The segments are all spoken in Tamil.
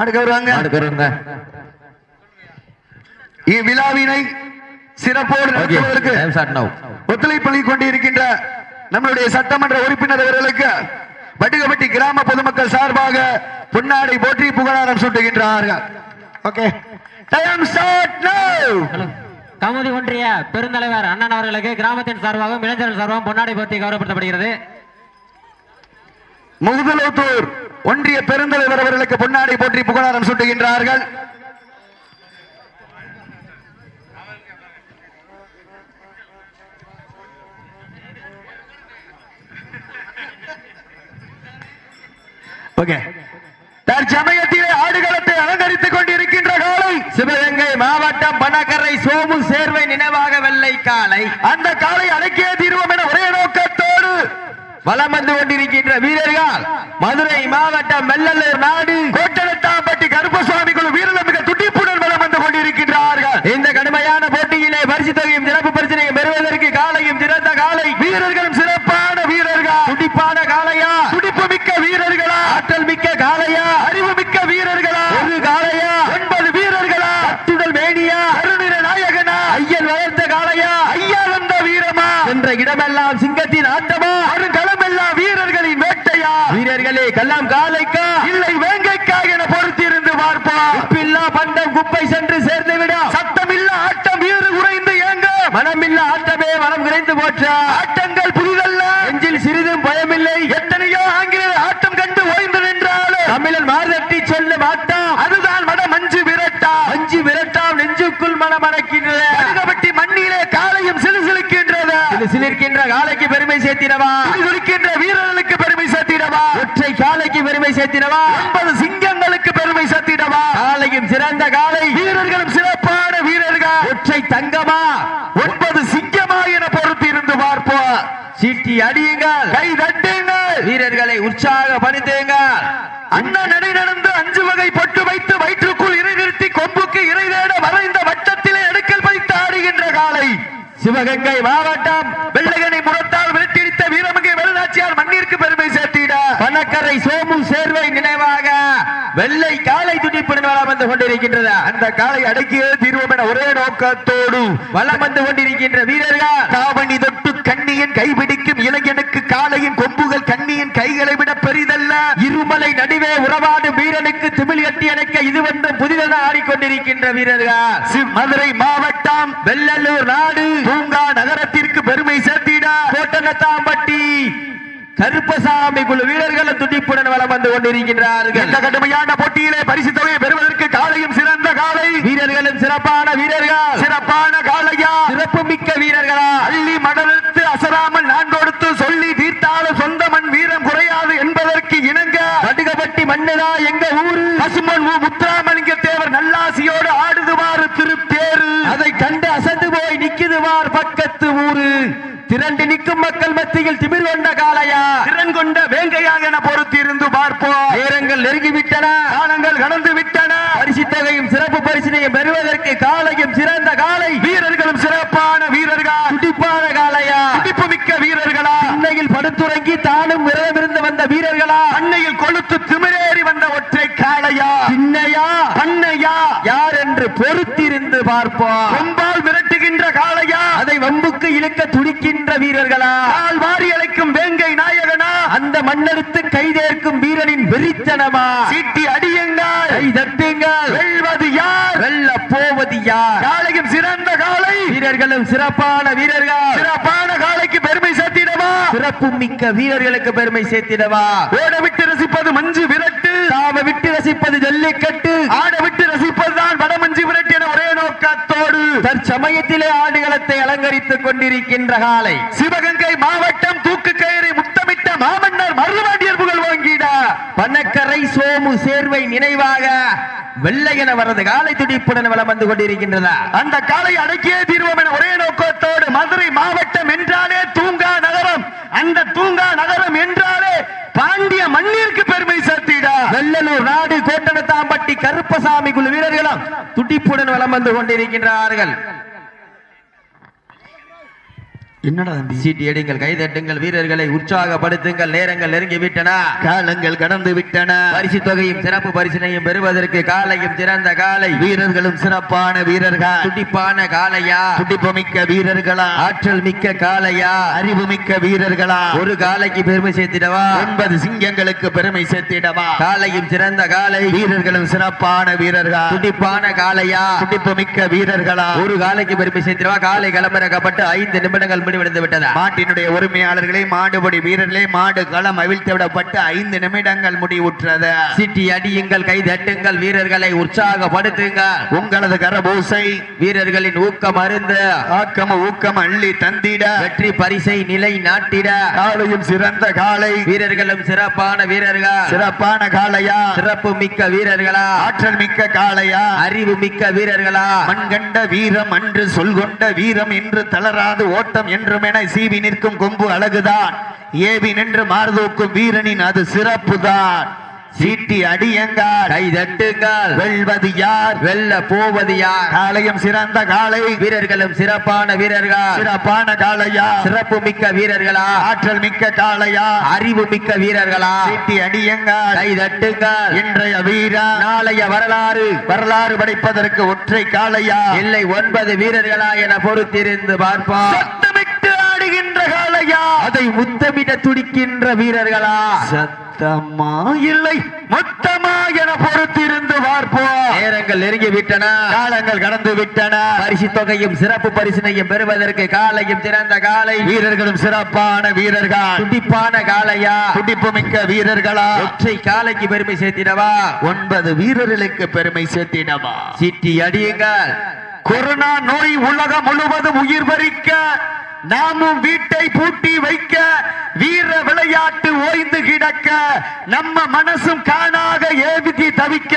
அடுக்க வருவாங்க. அடுக்கிறவங்க இவ்விழாவினை சிறப்போடு நடத்துவதற்கு ஒத்துழைப்பு கொண்டிருக்கின்ற நம்மளுடைய சட்டமன்ற உறுப்பினர் அவர்களுக்கு வடுகப்பட்டி கிராம பொதுமக்கள் சார்பாக பொன்னாடை போற்றி புகழாரம் சூட்டுகின்றார்கள். Okay time start now Kamuthi ஒன்றிய பெருந்தலைவர் அண்ணன் அவர்களுக்கு கிராமத்தின் சார்பாகவும் இளைஞர்கள் சார்பாகவும் பொன்னாடை போர்த்தி கௌரவப்படுத்தப்படுகிறது. முகுதலோத்தூர் ஒன்றிய பெருந்தலைவர் அவர்களுக்கு பொன்னாடை போற்றி புகழாரம் சூட்டுகின்றார்கள். தற்சமயத்திலே ஆடுகளத்தை அலங்கரித்துக் கொண்டிருக்கின்ற காலை. சிவகங்கை மாவட்டம் பணக்கரை சோமு சேர்வை நினைவாக வெள்ளை காலை. அந்த காலை அடக்கிய தீர்வோம் என ஒரே வலம் வந்து கொண்டிருக்கின்ற வீரர்கள் மதுரை மாவட்டம் வெள்ளலூர் நாடு கோட்டலத்தாம்பட்டி கருப்பசாமி குழு வீரர்கள் மிக துடிப்புடன் வலம் வந்து கொண்டிருக்கின்றார்கள். இந்த கடுமையான போட்டியிலே பரிசு தொகையும் சிறப்பு பரிசனையும் பெறுவதற்கு காலையும் சிறந்த காலை வீரர்களும் சிறப்பான வீரர்கள். துடிப்பான காளையா? துடிப்பு மிக்க வீரர்களா? ஆற்றல் மிக்க காளையா? அறிவு மிக்க வீரர்களா? ஒரு காலையா ஒன்பது வீரர்களா? அத்துடல் மேனியா? அருணிர நாயகனா? ஐயன் வளர்த்த காளையா? ஐயா வந்த வீரமா? என்ற இடமெல்லாம் சிங்கத்தின் ஆட்டமா? வீரர்களே கல்லாம் காலைக்கா இல்லை வேங்கைக்கா என பொறுத்திருந்து பார்ப்போம். உப்பில்லா பண்டம் குப்பை சென்று சேர்ந்து விடா. சத்தமில்ல ஆட்டம் வீறு உறைந்து ஏங்க மனமில்ல ஆட்டமே மனம் குறைந்து போற்றா. ஆட்டங்கள் புரிதல்ல நெஞ்சில் சிறிதும் பயமில்லை. எத்தனையோ ஆங்கிலேயர் ஆட்டம் கண்டு ஓய்ந்து நின்றாலும் தமிழன் மாதட்டி சொல்ல மாட்டான் அதுதான் மட மஞ்சு விரட்டா. அஞ்சு விரட்டாம் நெஞ்சுக்குள் மனம் அடக்கின்ற மண்ணிலே காலையும் சிலுசிலுக்கின்றது இது சிலிருக்கின்ற காலைக்கு பெருமை சேர்த்தினவா துடிதுடிக்கின்ற வீர காலைக்கு பெருமை சேர்த்திடவா? ஒன்பது சிங்கங்களுக்கு பெருமை சேர்த்திடவா? காலையும் சிறந்த காலை. வீரர்களும் சிறப்பான வீரர்கள். ஒற்றை தங்கமா? ஒன்பது சிங்கமா என பொறுத்திருந்து பார்ப்போம். சீட்டி அடியுங்கள். கை தட்டுங்கள். வீரர்களை உற்சாகப்படுத்துங்கள் அண்ணன் நடை நடந்து அஞ்சு வகை பொட்டு வைத்து வயிற்றுக்குள் இறை நிறுத்தி கொம்புக்கு இறை தேட வரைந்த வட்டத்திலே அடுக்கல் வைத்து ஆடுகின்ற காலை. சிவகங்கை மாவட்டம். வெள்ளகனை முரத்தால் விரட்டிடித்த வீரமங்கை வெள்ளநாச்சியார் மண்ணிற்கு பெருமை சேர்த்திட பணக்கரை சோமு சேர்வை நினைவாக வெள்ளை காலை துடிப்புடன் வளம் வந்து கொண்டிருக்கின்றது. அந்த காலை அடக்கியே தீர்வோம் என ஒரே நோக்கத்தோடு வளம் வந்து கொண்டிருக்கின்ற வீரர்கள் காவணி தொட்டு கண்ணியின் கைபிடிக்கும் இளைஞனுக்கு காளையின் கொம்புகள் கண்ணியின் கைகளை விட பெரிதல்ல. இருமலை நடுவே உறவாடும் வீரனுக்கு திமிழ் கட்டி அணைக்க இது வந்து புதிதாக ஆடிக்கொண்டிருக்கின்ற வீரர்கள். மதுரை மாவட்டம் வெள்ளலூர் நாடு பூங்கா நகரத்திற்கு பெருமை சேர்த்திட கோட்டனத்தாம்பட்டி கருப்பசாமி குழு வீரர்களும் துடிப்புடன் வளம் வந்து கொண்டிருக்கின்றார்கள். இந்த கடுமையான போட்டியிலே பரிசு தொகையை பெறுவதற்கு காலையும் சிறந்த காலை. வீரர்களும் சிறப்பான வீரர்கள். சிறப்பான காளையா சிறப்பு மிக்க வீரர்களா? அள்ளி மடலெடுத்து அசராமல் நான் கொடுத்து சொல்லி தீர்த்தாலும் சொந்த மண் வீரம் குறையாது என்பதற்கு இணங்க. கடுகப்பட்டி மன்னரா எங்க ஊரு? பசுமன் முத்துராமலிங்க தேவர் நல்லாசியோடு ஆடுதுவாறு திருத்தேரு. அதை கண்டு அசந்து போய் நிக்குதுவார் பக்கத்து ஊரு. திரண்டு நிற்கும் மக்கள் மத்தியில் திமிர் கொண்ட காளையா? திறன் கொண்ட வேங்கையாக என பொறுத்திருந்து பார்ப்போம். நேரங்கள் நெருங்கிவிட்டன. காலங்கள் கடந்து விட்டன பரிசு தொகையும் சிறப்பு பரிசினையும் பெறுவதற்கு காலையும் சிறந்த காலை வீரர்களும் சிறப்பான வீரர்கள். துடிப்பான காளையா? துடிப்பு மிக்க வீரர்களா? அன்னையில் படுத்துறங்கி தானும் விரதமிருந்து வந்த வீரர்களா? அன்னையில் கொளுத்து திமிரேறி வந்த ஒற்றை காளையா? சின்னையா பண்ணையா? யார் என்று பொறுத்திருந்து பார்ப்போம். கொம்பால் மிரட்டுகின்ற காளையா? அதை வம்புக்கு இழுக்க துடிக்கின்ற வீரர்களா? கால் வாரி அழைக்கும் வேங்கை நாயகனா? அந்த மண்ணெடுத்து கைதேர்க்கும் வீரனின் வெறித்தனமா? சீட்டி அடியுங்கள். கை தட்டுங்கள். வெல்வது யார்? வெல்ல போவது யார்? காளையும் சிறந்த காளை வீரர்களும் சிறப்பான வீரர்கள். சிறப்பான காளைக்கு பெருமை சேர்த்திடவா? சிறப்பு மிக்க வீரர்களுக்கு பெருமை சேர்த்திடவா? ஓட விட்டு ரசிப்பது மஞ்சு விரட்டு. தாம விட்டு ரசிப்பது ஜல்லிக்கட்டு. ஆட விட்டு ரசிப்பதுதான் வடமஞ்சு விரட்டு என ஒரே நோக்கத்தோடு தற்சமயத்திலே ஆடுகளத்தை அலங்கரித்துக் கொண்டிருக்கின்ற காலை. சிவகங்கை மாவட்டம் தூக்கு கயிறை முத்தமிட்ட மாமன்னர் மருதுவாண்டியர் புகழ் வாங்கிட பணக்கரை சோமு சேர்வை நினைவாக வெள்ளையன வரது காலை துடிப்புடன் வளம் வந்து கொண்டிருக்கின்றதா? அந்த காலை அடக்கியே தீர்வோம் என ஒரே நோக்கத்தோடு மதுரை மாவட்டம் என்றாலே தூங்கா நகரம். அந்த தூங்கா நகரம் என்றாலே பாண்டிய மண்ணிற்கு பெருமை சேர்த்திடா. வெள்ளலூர் நாடு கோட்டனத்தாம்பட்டி கருப்பசாமி குழு வீரர்களும் துடிப்புடன் வளம் வந்து கொண்டிருக்கின்றார்கள். என்னடா தம்பி? கைதட்டுங்கள் வீரர்களை உற்சாகப்படுத்துங்கள் நேரங்கள் நெருங்கி விட்டன காலங்கள் கடந்து விட்டன பரிசு தொகையும் சிறப்பு பரிசினையும் பெறுவதற்கு காலையும் சிறந்த காலை. வீரர்களும் சிறப்பான வீரர்கள்? துடிப்பான துடிப்புமிக்க வீரர்களா? ஆற்றல் மிக்க அறிவு மிக்க வீரர்களா? ஒரு காலைக்கு பெருமை சேர்த்திடவா? ஒன்பது சிங்கங்களுக்கு பெருமை சேர்த்திடவா? காலையும் சிறந்த காலை. வீரர்களும் சிறப்பான வீரர்கள்? துடிப்பான காளையா துடிப்பு மிக்க வீரர்களா? ஒரு காலைக்கு பெருமை சேர்த்திடவா? காலை களமிறக்கப்பட்டு ஐந்து நிமிடங்கள் முடிவடைந்து விட்டதா? மாட்டினுடைய உரிமையாளர்களே மாடுபடி வீரர்களே மாடு களம் அவிழ்த்து விடப்பட்டு ஐந்து நிமிடங்கள் முடிவுற்றது. சிட்டி அடியுங்கள் கை தட்டுங்கள் வீரர்களை உற்சாகப்படுத்துங்கள். உங்களது கரபூசை வீரர்களின் ஊக்கம் அருந்து. ஆக்கம ஊக்கம் அள்ளி தந்திட. வெற்றி பரிசை நிலை நாட்டிட. காலையும் சிறந்த காலை. வீரர்களும் சிறப்பான வீரர்கள். சிறப்பான காளையா? சிறப்பு மிக்க வீரர்களா? ஆற்றல் மிக்க காளையா? அறிவு மிக்க வீரர்களா? மண்கண்ட வீரம் அன்று சொல்கொண்ட வீரம் என்று தளராது ஓட்டம் என்றும் என சீவி நிற்கும் கொம்பு அழகுதான். ஏவி நின்று மார்தூக்கும் வீரனின் அது சிறப்புதான். சீட்டி அடியங்கார் கை தட்டுங்கள் வெல்வது யார் வெல்ல போவது யார்? காலையும் சிறந்த காளை வீரர்களும் சிறப்பான வீரர்கள். சிறப்பான காளையா? சிறப்பு மிக்க வீரர்களா? ஆற்றல் மிக்க காளையா? அறிவு மிக்க வீரர்களா? சீட்டி அடியங்கார் கை தட்டுங்கள் இன்றைய வீரா? நாளைய வரலாறு வரலாறு படைப்பதற்கு ஒற்றை காளையா? இல்லை ஒன்பது வீரர்களா என பொறுத்திருந்து பார்ப்பார் அதை முத்தமிட துடிக்கின்ற வீரர்களா? சத்தமா? இல்லை. மொத்தமா என பொறுத்திருந்து பார்ப்போம். நேரங்கள் நெருங்கி விட்டன. காலங்கள் கடந்து விட்டன. பரிசு தொகையும் சிறப்பு பரிசினையும் பெறுவதற்கு காலையும் சிறந்த காலை. வீரர்களும் சிறப்பான வீரர்கள். துடிப்பான காளையா? துடிப்பு மிக்க வீரர்களா? ஒற்றை காலைக்கு பெருமை சேர்த்திடவா? ஒன்பது வீரர்களுக்கு பெருமை சேர்த்திடவா? சிட்டி அடியுங்கள். கொரோனா நோய் உலகம் முழுவதும் உயிர் பறிக்க நாமும் வீட்டை பூட்டி வைக்க வீர விளையாட்டு ஓய்ந்து கிடக்க நம்ம மனசும் காணாக ஏவிதி தவிக்க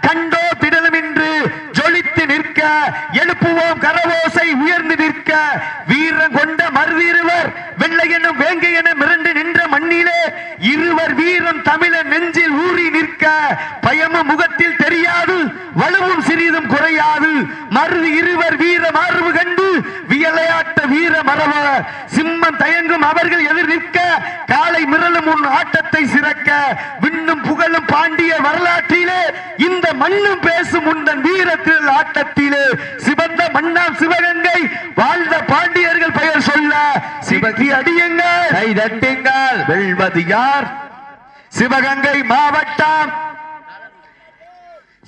கண்டோ திடலுமின்று ஜொலித்து நிற்க எழுப்புவோம் கரவோசை உயர்ந்து நிற்க. வீரம் கொண்ட மருதிருவர் வெள்ளை எனும் வேங்கை என மிரண்டு நின்ற மண்ணிலே இருவர் வீரம் தமிழன் நெஞ்சில் ஊறி நிற்க. பயமும் முகத்தில் தெரியாது வலுவும் சிறிதும் குறையாது. மருது இருவர் வீர மார்பு கண்டு வியலையாட்ட வீர மரப. சிம்மம் தயங்கும் அவர்கள் எதிர் நிற்க காலை மிரளும் உன் ஆட்டத்தை சிறக்க விண்ணும் புகழும் பாண்டிய வரலாற்றிலே இந்த மண்ணும் பேசும் உந்தன் வீரத்தில் ஆட்டத்திலே சிவந்த மன்னாம் சிவகங்கை வாழ்ந்த பாண்டியர்கள் பெயர் சொல்ல சிவகி அடியுங்கள். கை தட்டுங்கள். வெல்வது யார்? சிவகங்கை மாவட்டம்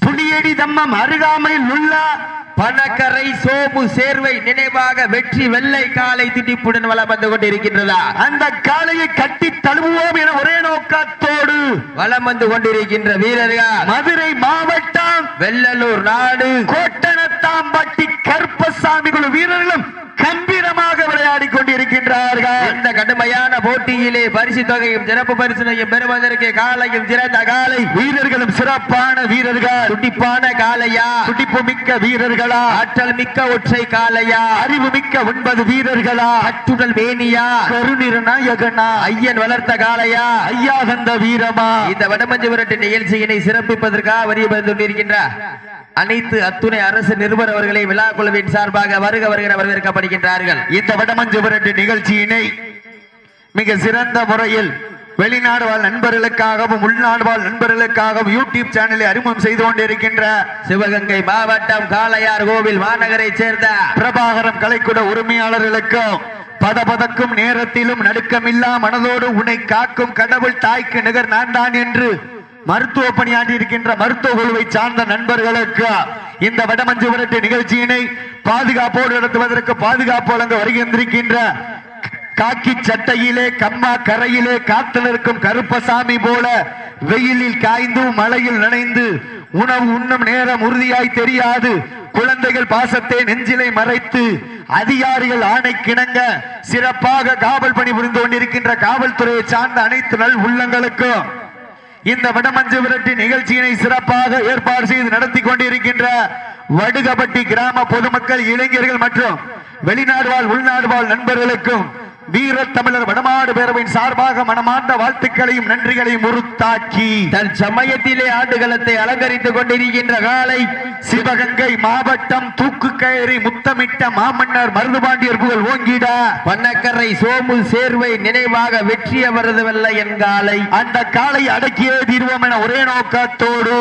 புலியடி தம்மம் அருகாமையில் உள்ள பணக்கரை சோமு சேர்வை நினைவாக வெற்றி வெள்ளை காலை திட்டிப்புடன் வளம் வந்து கொண்டிருக்கின்றதா? அந்த காளையை கட்டி தழுவுவோம் என ஒரே நோக்கத்தோடு வளம் வந்து கொண்டிருக்கின்ற வீரர்கள். மதுரை மாவட்டம் வெள்ளலூர் நாடு. கோட்டனத்தாம்பட்டி கருப்பசாமி குழு வீரர்களும் கம்பீரமாக விளையாடி கொண்டிருக்கின்றார்கள். இந்த கடுமையான போட்டியிலே பரிசு தொகையும் சிறப்பு பரிசினையும் பெறுவதற்கு காலையும் சிறந்த காலை. வீரர்களும் சிறப்பான வீரர்கள். துடிப்பான காலையா? துடிப்பு மிக்க வீரர்களா? ஆற்றல் மிக்க ஒற்றை காலையா? அறிவு மிக்க ஒன்பது வீரர்களா? அட்டுடல் மேனியா? கருநிற நாயகனா? ஐயன் வளர்த்த காலையா? ஐயா தந்த வீரமா? இந்த வடமஞ்சு விரட்டு நிகழ்ச்சியினை சிறப்பிப்பதற்காக வரிய கொண்டிருக்கின்ற அனைத்து அத்துணை அரசு நிருபர் அவர்களை விழா குழுவின் சார்பாக வருக வருகிற வரவேற்கப்படுகின்றார்கள். இந்த வடமஞ்சு புரட்டு நிகழ்ச்சியினை மிக சிறந்த முறையில் வெளிநாடு வாழ் நண்பர்களுக்காகவும் உள்நாடு வாழ் நண்பர்களுக்காகவும் யூடியூப் சேனலை அறிமுகம் செய்து கொண்டிருக்கின்ற சிவகங்கை மாவட்டம் காளையார் கோவில் மாநகரைச் சேர்ந்த பிரபாகரம் கலைக்கூட உரிமையாளர்களுக்கும் பதபதக்கும் நேரத்திலும் நடுக்கமில்லா மனதோடு உன்னை காக்கும் கடவுள் தாய்க்கு நிகர் நான் தான் என்று மருத்துவ பணியாற்றி இருக்கின்ற மருத்துவ குழுவை சார்ந்த நண்பர்களுக்கு இந்த வடமஞ்சு விரட்டு நிகழ்ச்சியினை பாதுகாப்போடு நடத்துவதற்கு பாதுகாப்பு வழங்க வருகின்றிருக்கின்ற காக்கி சட்டையிலே கம்மா கரையிலே காத்து நிற்கும் கருப்பசாமி போல வெயிலில் காய்ந்து மழையில் நனைந்து உணவு உண்ணும் நேரம் உறுதியாய் தெரியாது. குழந்தைகள் பாசத்தை நெஞ்சிலை மறைத்து அதிகாரிகள் ஆணை கிணங்க சிறப்பாக காவல் பணி புரிந்து கொண்டிருக்கின்ற காவல்துறையை சார்ந்த அனைத்து நல் உள்ளங்களுக்கும் இந்த வடமஞ்சு விரட்டு நிகழ்ச்சியினை சிறப்பாக ஏற்பாடு செய்து நடத்தி கொண்டிருக்கின்ற வடுகபட்டி கிராம பொதுமக்கள் இளைஞர்கள் மற்றும் வெளிநாடு வாழ் உள்நாடு வாழ் நண்பர்களுக்கும் வீர தமிழர் வடமாடு பேரவையின் சார்பாக மனமார்ந்த வாழ்த்துக்களையும் நன்றிகளையும் உறுத்தாக்கி தன் சமயத்திலே ஆண்டுகளத்தை அலங்கரித்துக் கொண்டிருக்கின்ற காலை சிவகங்கை மாவட்டம் தூக்குக்கயிறை முத்தமிட்ட மாமன்னர் மருதுபாண்டியர் புகழ் ஓங்கிட. பண்ணக்கரை சோமு சேர்வை நினைவாக வெற்றி அவரது வெள்ளை என் காலை. அந்த காலை அடக்கியே தீர்வோம் என ஒரே நோக்கத்தோடு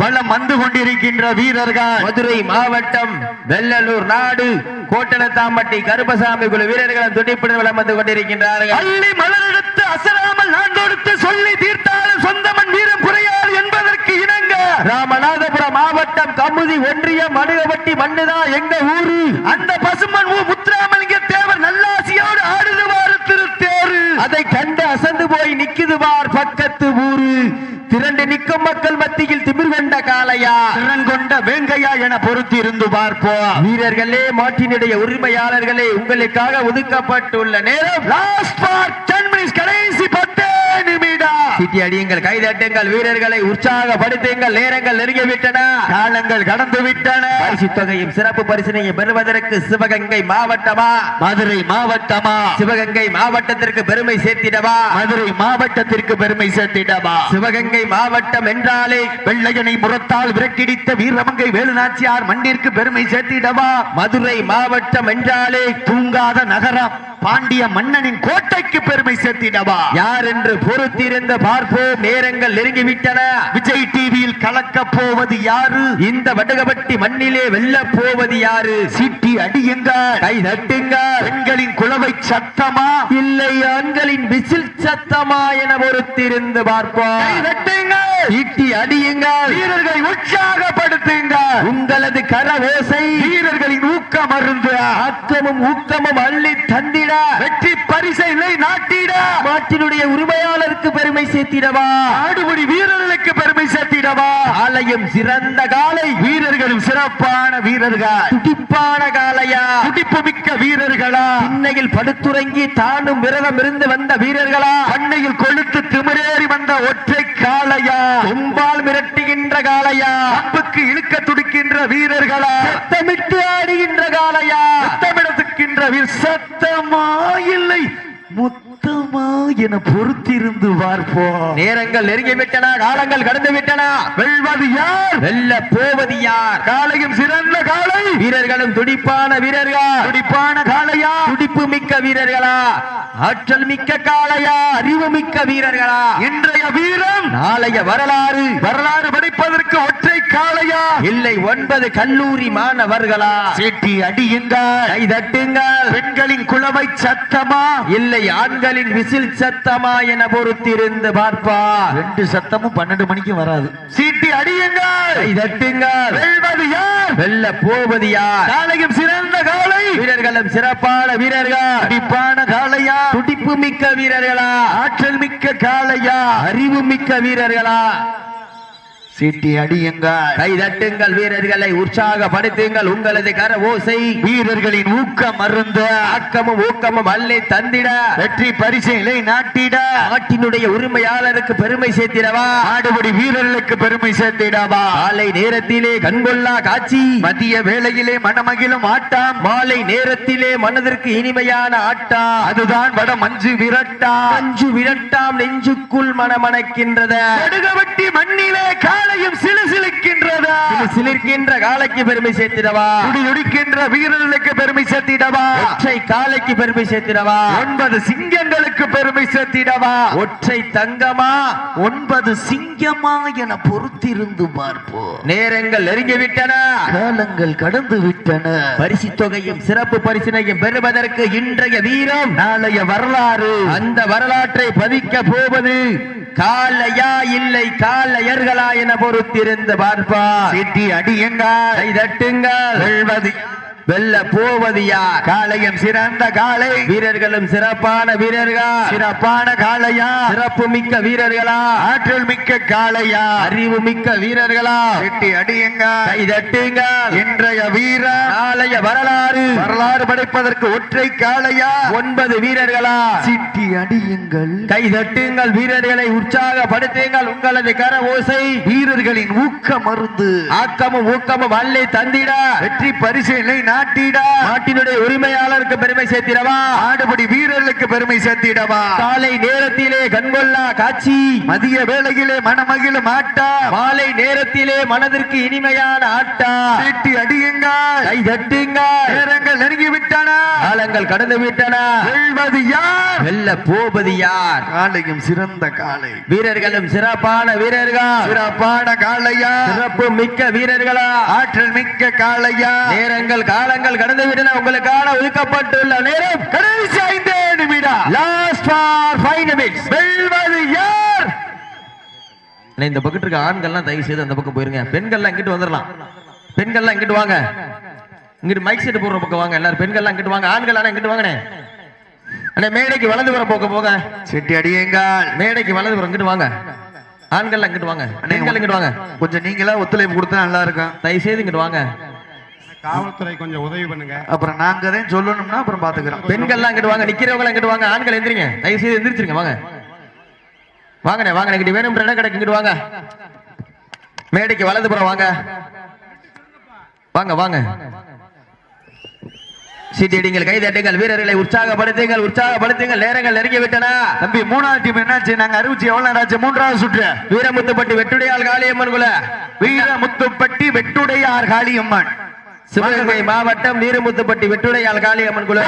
வளம் வந்து கொண்டிருக்கின்ற வீரர்கள். மதுரை மாவட்டம் வெள்ளலூர் நாடு. கோட்டலத்தாம்பட்டி கருப்பசாமி குழு வீரர்களும் துடிப்புடன் வலம் வந்து கொண்டிருக்கின்றார்கள். அள்ளி மலரெடுத்து அசராமல் நான் தொடுத்து சொல்லி தீர்த்தாலும் சொந்தமன் வீரம் குறையாது என்பதற்கு இணங்க. ராமநாதபுரம் மாவட்டம் கமுதி ஒன்றியம் மடுகப்பட்டி மண்ணுதான் எங்க ஊரு? அந்த பசுமன் ஊ முத்துராமலிங்க தேவர் நல்லாசியோடு ஆடுதுவாறு திருத்தேரு. அதை கண்டு அசந்து போய் நிக்குது பார் பக்கத்து ஊரு. திரண்டு நிற்கும் மக்கள் காளையா திறன் கொண்ட வேங்கையா என பொறுத்து இருந்து பார்ப்போம். வீரர்களே மாட்டினுடைய உரிமையாளர்களே உங்களுக்காக ஒதுக்கப்பட்டுள்ள நேரம். லாஸ்ட் ஃபார் 10 மினிட்ஸ் கடைசி பத்தே. நிமிடம் சிட்டி அடியுங்கள் கைதட்டுங்கள் வீரர்களை உற்சாகப்படுத்துங்கள் நேரங்கள் நெருங்கி விட்டன காலங்கள் கடந்து விட்டன பரிசு தொகையும் சிறப்பு பரிசினையும் பெறுவதற்கு சிவகங்கை மாவட்டமா? மதுரை மாவட்டமா? சிவகங்கை மாவட்டத்திற்கு பெருமை சேர்த்திடவா? மதுரை மாவட்டத்திற்கு பெருமை சேர்த்திடவா? சிவகங்கை மாவட்டம் என்றாலே வெள்ளையனை முரத்தால் விரட்டிடித்த வீரமங்கை வேலுநாச்சியார் மண்ணிற்கு பெருமை சேர்த்திடவா? மதுரை மாவட்டம் என்றாலே தூங்காத நகரம். பாண்டிய மன்னனின் கோட்டைக்கு பெருமை சேர்த்திடவா? யார் என்று பொறுத்திருந்து பார்ப்போம் நேரங்கள் நெருங்கிவிட்டன. விஜய் டிவியில் கலக்க போவது யாரு? இந்த வடுகபட்டி மண்ணிலே வெல்ல போவது யாரு? சிட்டி அடியுங்க கை தட்டுங்கள் பெண்களின் குலவை சத்தமா? இல்லை ஆண்களின் விசில் சத்தமா என பொறுத்திருந்து பார்ப்போம். கை தட்டுங்க. ஈட்டி அடியுங்கள் வீரர்களை உற்சாகப்படுத்துங்க. உங்களது கர ஓசை வீரர்களின் ஊக்கம் அருந்து ஆக்கமும் ஊக்கமும் அள்ளி தந்திட வெற்றி பரிசை நாட்டிட. மாட்டினுடைய உரிமையாளருக்கு பெருமை சேர்த்திடவா? ஆடுபடி வீரர்களுக்கு ஆலயம் சிறந்த காலை. வீரர்களும் சிறப்பான வீரர்கள். துடிப்பான காலையா துடிப்பு மிக்க வீரர்களா? இன்னையில் படுத்துறங்கி தானும் விரதம் இருந்து வந்த வீரர்களா? பண்ணையில் கொழுத்து திமிரேறி வந்த ஒற்றை காளையா? கொம்பால் மிரட்டுகின்ற காலையா அம்புக்கு இழுக்க துடிக்கின்ற வீரர்களா? சத்தமிட்டு ஆடுகின்ற காலையா சத்தமிடத்துக்கின்ற வீர் சத்தமா இல்லை. முத்தமா என பொறுத்திருந்து பார்ப்போம் நேரங்கள் நெருங்கி விட்டன காலங்கள் கடந்து விட்டன. வெல்வது யார்? வெல்ல போவது யார்? காளையும் சிறந்த காளை. வீரர்களும் துடிப்பான வீரர்கள். துடிப்பான காளையா? துடிப்பு மிக்க வீரர்களா? ஆற்றல் மிக்க காளையா? அறிவு மிக்க வீரர்களா? இன்றைய வீரம் நாளைய வரலாறு. வரலாறு படிப்பதற்கு ஒற்றை காளையா? இல்லை ஒன்பது கல்லூரி மாணவர்களா? சீட்டி அடியுங்கள். கை தட்டுங்கள். பெண்களின் குலவை சத்தமா? இல்லை ஆண்களின் விசில் சத்தமா என பொறுத்திருந்து பார்ப்பா. ரெண்டு சத்தமும் பன்னெண்டு மணிக்கு வராது. சீட்டி அடியுங்கள். தட்டுங்கள். வெல்வது யார்? வெல்ல போவது யார்? காளையும் சிறந்த காளை. வீரர்களும் சிறப்பான வீரர்கள்? துடிப்பான காளையா? துடிப்பு மிக்க வீரர்களா? ஆற்றல் மிக்க காளையா? அறிவு மிக்க வீரர்களா? சீட்டி அடியுங்கள். கை தட்டுங்கள் வீரர்களை உற்சாகப்படுத்துங்கள் உங்களது கர ஓசை. வீரர்களின் ஊக்கம் மருந்து ஆக்கமும் ஊக்கமும் அள்ளி தந்திட. வெற்றி பரிசைகளை நாட்டிட நாட்டினுடைய உரிமையாளருக்கு பெருமை சேர்த்திடவா. ஆடுபடி வீரர்களுக்கு பெருமை சேர்த்திடவா. காலை நேரத்திலே கண்கொள்ளா காட்சி. மதிய வேளையிலே மனமகிழும் ஆட்டம். மாலை நேரத்திலே மனதிற்கு இனிமையான ஆட்டா அதுதான் வட மஞ்சு விரட்டா. அஞ்சு விரட்டாம் நெஞ்சுக்குள் மனமணக்கின்றது. மண்ணிலே காலையும் சிலுசிலுக்கின்றதா? சிலிர்க்கின்ற காலைக்கு பெருமை சேர்த்திடவா? துடிதுடிக்கின்ற வீரர்களுக்கு பெருமை சேர்த்திடவா? ஒற்றை காலைக்கு பெருமை சேர்த்திடவா? ஒன்பது சிங்கங்களுக்கு பெருமை சேர்த்திடவா? ஒற்றை தங்கமா? ஒன்பது சிங்கமா என பொறுத்திருந்து பார்ப்போம் நேரங்கள் நெருங்கி விட்டன காலங்கள் கடந்து விட்டன பரிசு தொகையும் சிறப்பு பரிசினையும் பெறுவதற்கு இன்றைய வீரம் நாளைய வரலாறு. அந்த வரலாற்றை பதிக்க போவது காலையா இல்லை காலையர்களா என பொறுத்திருந்து பார்ப்பா சீட்டி அடியுங்கள். தட்டுங்கள் வெல்வது வெல்ல போவது யார் காளையம் சிறந்த காளை. வீரர்களும் சிறப்பான வீரர்கள்? சிறப்பான காளையா? சிறப்பு மிக்க வீரர்களா? ஆற்றல் மிக்க காளையா? அறிவு மிக்க வீரர்களா? சீட்டி அடியுங்கள் கை தட்டுங்கள் இன்றைய வீரர் நாளைய வரலாறு. வரலாறு படைப்பதற்கு ஒற்றை காளையா? ஒன்பது வீரர்களா? சீட்டி அடியுங்கள். கை தட்டுங்கள் வீரர்களை உற்சாகப்படுத்துங்கள் உங்களது கர ஓசை வீரர்களின் ஊக்க மருந்து. ஆக்கமும் ஊக்கமும் அள்ளி தந்திட. வெற்றி பரிசை நாட்டிட நாட்டிட நாட்டினுடைய உரிமையாளருக்கு பெருமை சேர்த்திடவா? ஆடுபடி வீரர்களுக்கு பெருமை சேர்த்திடவா? காலை நேரத்திலே கண்கொள்ளா காட்சி. மதிய வேளையிலே மனமகிழும் ஆட்டா மாலை நேரத்திலே மனதிற்கு இனிமையான ஆட்டா. சீட்டி அடியுங்கள். கை தட்டுங்க நேரங்கள் நெருங்கி விட்டன காலங்கள் கடந்து விட்டன வெல்வது யார்? வெல்ல போவது யார்? காலையும் சிறந்த காலை. வீரர்களும் சிறப்பான வீரர்கள். சிறப்பான காளையா? சிறப்பு மிக்க வீரர்களா? ஆற்றல் மிக்க காளையா? நேரங்கள் காலங்கள் கடந்து விட்டன உங்களுக்கான ஒதுக்கப்பட்டுள்ள நேரம் கடைசி ஐந்தே நிமிடம். லாஸ்ட் ஃபார் ஃபைவ் நிமிட்ஸ் வெல்வது யார்? இந்த பக்கத்து இருக்க ஆண்கள்லாம் தயவு செய்து அந்த பக்கம் போயிருங்க. பெண்கள்லாம் இங்கிட்டு வந்துடலாம் பெண்கள்லாம் இங்கிட்டு வாங்க. இங்கிட்டு மைக் செட் போடுற பக்கம் வாங்க எல்லாரும். பெண்கள்லாம் இங்கிட்டு வாங்க. ஆண்கள் ஆனா இங்கிட்டு வாங்கண்ணே. அண்ணே மேடைக்கு வலது புறம் போக போக. சீட்டி அடியுங்கள். மேடைக்கு வலது புறம் இங்கிட்டு வாங்க. ஆண்கள்லாம் இங்கிட்டு வாங்க. பெண்கள் இங்கிட்டு வாங்க. கொஞ்சம் நீங்களா ஒத்துழைப்பு கொடுத்தா நல்லா இருக்கும். தயவு செய்து இங்கிட்டு வாங்க. காவல்துறை கொஞ்சம் உதவி பண்ணுங்க. அப்புறம் நாங்க தான் சொல்லணும்னா அப்புறம் பாத்துக்கிறோம். பெண்கள்லாம் இங்கிட்டு வாங்க நிக்கிறவங்க இங்கிட்டு வாங்க ஆண்கள் எந்திரிங்க. தயவு செய்து எந்திரிச்சிருங்க வாங்க. வாங்கண்ணே வாங்க இங்கிட்டு வேணும் இடம் கிடைக்கு இங்கிட்டு வாங்க. மேடைக்கு வலதுபுறம் வாங்க. வாங்க வாங்க. சீட்டிடிங்கள் கைதட்டுங்கள் வீரர்களை உற்சாகப்படுத்துங்கள் உற்சாகப்படுத்துங்கள். நேரங்கள் நெருங்கி விட்டன தம்பி மூணாவது டீம் என்னாச்சு? நாங்க அறிவிச்சு எவ்வளவு நேரம் ஆச்சு மூன்றாவது சுற்று. வீரமுத்துப்பட்டி வெட்டுடையால் காளியம்மன் குல. வீரமுத்துப்பட்டி வெட்டுடையார் காளியம்மன். சிவகங்கை மாவட்டம் வீரமுத்துப்பட்டி வெட்டுடையால் காளியம்மன் குழு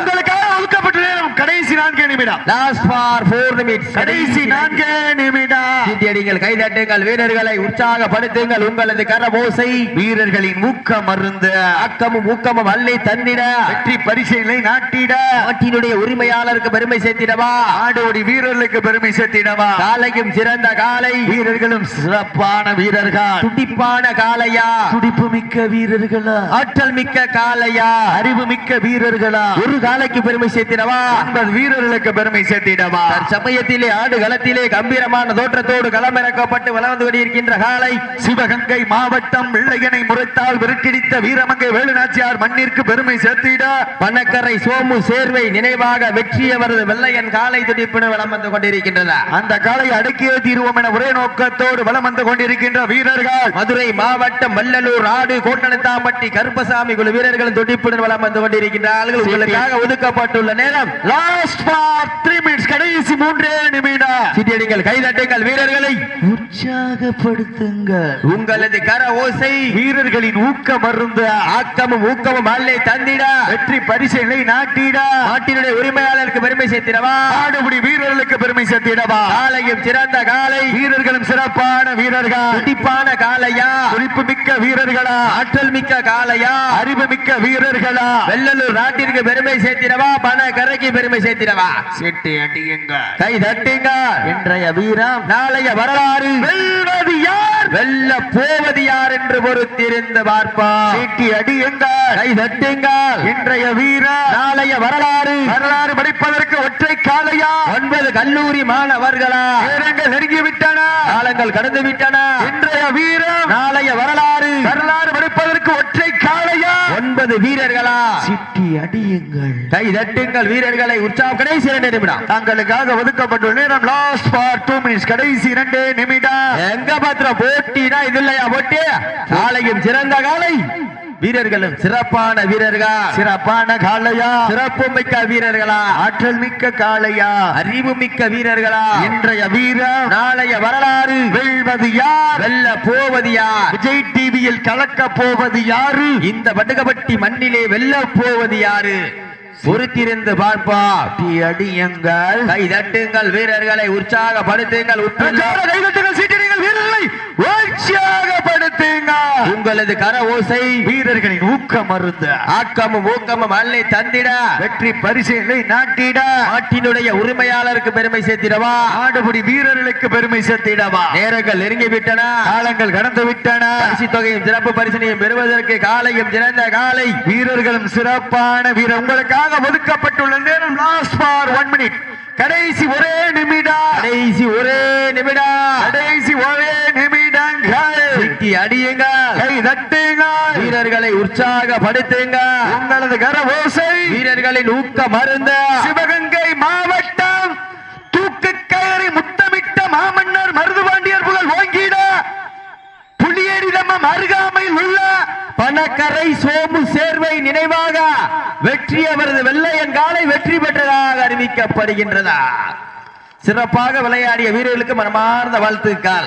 ஒதுக்கப்பட்ட நேரம் கடைசி நான்கே நிமிடம். லாஸ்ட் ஃபார் ஃபோர் நிமிட்ஸ் கடைசி நான்கே நிமிடம். சீட்டியடிங்கள் கைதட்டுங்கள் வீரர்களை உற்சாகப்படுத்துங்கள் உங்களது கரபோசை. வீரர்களின் ஊக்க மருந்து ஆக்கமும் ஊக்கமும் அள்ளி தந்திட. வெற்றி பரிசீலனை நாட்டிட. நாட்டினுடைய உரிமையாளருக்கு பெருமை சேர்த்திடவா? ஆடோடி வீரர்களுக்கு பெருமை சேர்த்திடவா? காலையும் சிறந்த காலை. வீரர்களும் சிறப்பான வீரர்கள். துடிப்பான காளையா துடிப்பு மிக்க வீரர்களா? ஆற்றல் மிக்க காளையா அறிவு மிக்க வீரர்களா? ஒரு காலைக்கு பெருமை சேர்த்திடவா? ஒன்பது வீரர்களுக்கு பெருமை சேர்த்திடவா? சமயத்திலே ஆடு களத்திலே கம்பீரமான தோற்றத்தோடு களமிறக்கப்பட்டு வளர்ந்து கொண்டிருக்கின்ற காலை சிவகங்கை மாவட்டம் வெள்ளையனை முறைத்தால் விரட்டிடித்த வீரமங்கை வேலுநாச்சியார் மண்ணிற்கு பெருமை சேர்த்திட. பணக்கரை சோமு சேர்வை நினைவாக வெற்றியவரது வெள்ளையன் காலை துடிப்புடன் வளம் வந்து கொண்டிருக்கின்றன. அந்த காலை அடக்கியே தீர்வோம் என ஒரே நோக்கத்தோடு வலம் வந்து கொண்டிருக்கின்ற வீரர்கள். மதுரை மாவட்டம் வல்லலூர் ஆடு கோட்டனத்தாம்பட்டி கருப்பசாமி குழு வீரர்களும் துடிப்புடன் வளம் வந்து கொண்டிருக்கின்றார்கள் உங்களுக்காக ஒதுக்கப்பட்டுள்ள நேரம். லாஸ்ட் ஃபார் த்ரீ மினிட்ஸ் கடைசி மூன்றே நிமிடம். சிட்டியடிங்கள் கைதட்டுங்கள் வீரர்களை. உற்சாகப்படுத்துங்க உங்களது கர ஓசை. வீரர்களின் ஊக்க மருந்து ஆக்கமும் ஊக்கமும் அல்லை தந்திட. வெற்றி பரிசை நாட்டிட. நாட்டினுடைய உரிமையாளருக்கு பெருமை சேர்த்திடவா? ஆடுபடி வீரர்களுக்கு பெருமை சேர்த்திடவா? காலையும் சிறந்த காலை. வீரர்களும் சிறப்பான வீரர்கள். துடிப்பான காலையா? குறிப்பு மிக்க வீரர்களா? ஆற்றல் மிக்க காலையா? அறிவு மிக்க வீரர்களா? வெள்ளலூர் நாட்டிற்கு பெருமை சேர்த்திடவா? பண கரைக்கு பெருமை சேர்த்திடவா? செட்டி அடியுங்க. கை தட்டுங்க. இன்றைய வீரம். நாளைய வரலாறு. வெல்வது யார்? வெல்ல போவது யார் என்று பொறுத்திருந்து பார்ப்பா செட்டி அடியுங்க. கை தட்டுங்க. இன்றைய வீரம். நாளைய வரலாறு. வரலாறு படிப்பதற்கு ஒற்றை காலையா? ஒன்பது கல்லூரி மாணவர்களா? நேரங்கள் நெருங்கி விட்டன காலங்கள் கடந்து விட்டன இன்றைய வீரம். நாளைய வரலாறு. வரலாறு படிப்பதற்கு ஒற்றை காலையா? ஒன்பது வீரர்களா? சிட்டி அடியுங்கள். கை தங்கள் வீரர்களை உற்சாகம் கடைசி இரண்டு நிமிடம். தங்களுக்காக ஒதுக்கப்பட்டுள்ள நேரம் லாஸ்ட் ஃபார் டூ மினிட்ஸ் கடைசி இரண்டு நிமிடம். எங்க பாத்திரம்? போட்டினா இது இல்லையா போட்டி? காலையும் சிறந்த காலை. வீரர்களும் சிறப்பான வீரர்கள்? சிறப்பான காளையா சிறப்பு மிக்க வீரர்களா? ஆற்றல் மிக்க காளையா அறிவு மிக்க வீரர்களா? இன்றைய வீரம் நாளைய வரலாறு. வெல்வது யார்? வெல்ல போவது யார்? விஜய் டிவியில் கலக்க போவது யாரு? இந்த வடுகபட்டி மண்ணிலே வெல்ல போவது யாரு? பொறுத்திருந்து பார்ப்பா. சிட்டி அடியுங்கள். கை தட்டுங்கள் வீரர்களை உற்சாகப்படுத்துங்கள் உற்ற கைதட்டுங்கள் சீட்டடிகள் வீரர்களை. உற்சாகப்படுத்துங்க உங்களது கர ஓசை வீரர்களின் ஊக்க மருந்து ஆக்கமும் ஊக்கமும் அல்லை தந்திட. வெற்றி பரிசீலை நாட்டிட. நாட்டினுடைய உரிமையாளருக்கு பெருமை சேர்த்திடவா? ஆடுபடி வீரர்களுக்கு பெருமை சேர்த்திடவா? நேரங்கள் நெருங்கி விட்டன காலங்கள் கடந்து விட்டன பரிசு தொகையும் சிறப்பு பரிசனையும் பெறுவதற்கு காலையும் சிறந்த காலை. வீரர்களும் சிறப்பான வீரர். உங்களுக்காக ஒதுக்கப்பட்டுள்ள நேரம் லாஸ்ட் ஃபார் ஒன் மினிட் கடைசி ஒரே நிமிடம். கடைசி ஒரே நிமிடம். கடைசி ஒரே சிட்டி அடியுங்கள். கை தட்டுங்கள். வீரர்களை உற்சாகப்படுத்துங்க உங்களது கரவோசை வீரர்களின் ஊக்க மருந்த. சிவகங்கை மாவட்டம் தூக்கு கயறி முத்தமிட்ட மாமன்னர் மருதுபாண்டியர் புகழ் ஓங்கிட புலியேரி தம்மம் அருகாமையில் உள்ள மணக்கரை சோமு சேர்வை நினைவாக வெற்றி அவரது வெள்ளையன் காலை வெற்றி பெற்றதாக அறிவிக்கப்படுகின்றதா சிறப்பாக விளையாடிய வீரர்களுக்கு மனமார்ந்த வாழ்த்துக்கள்.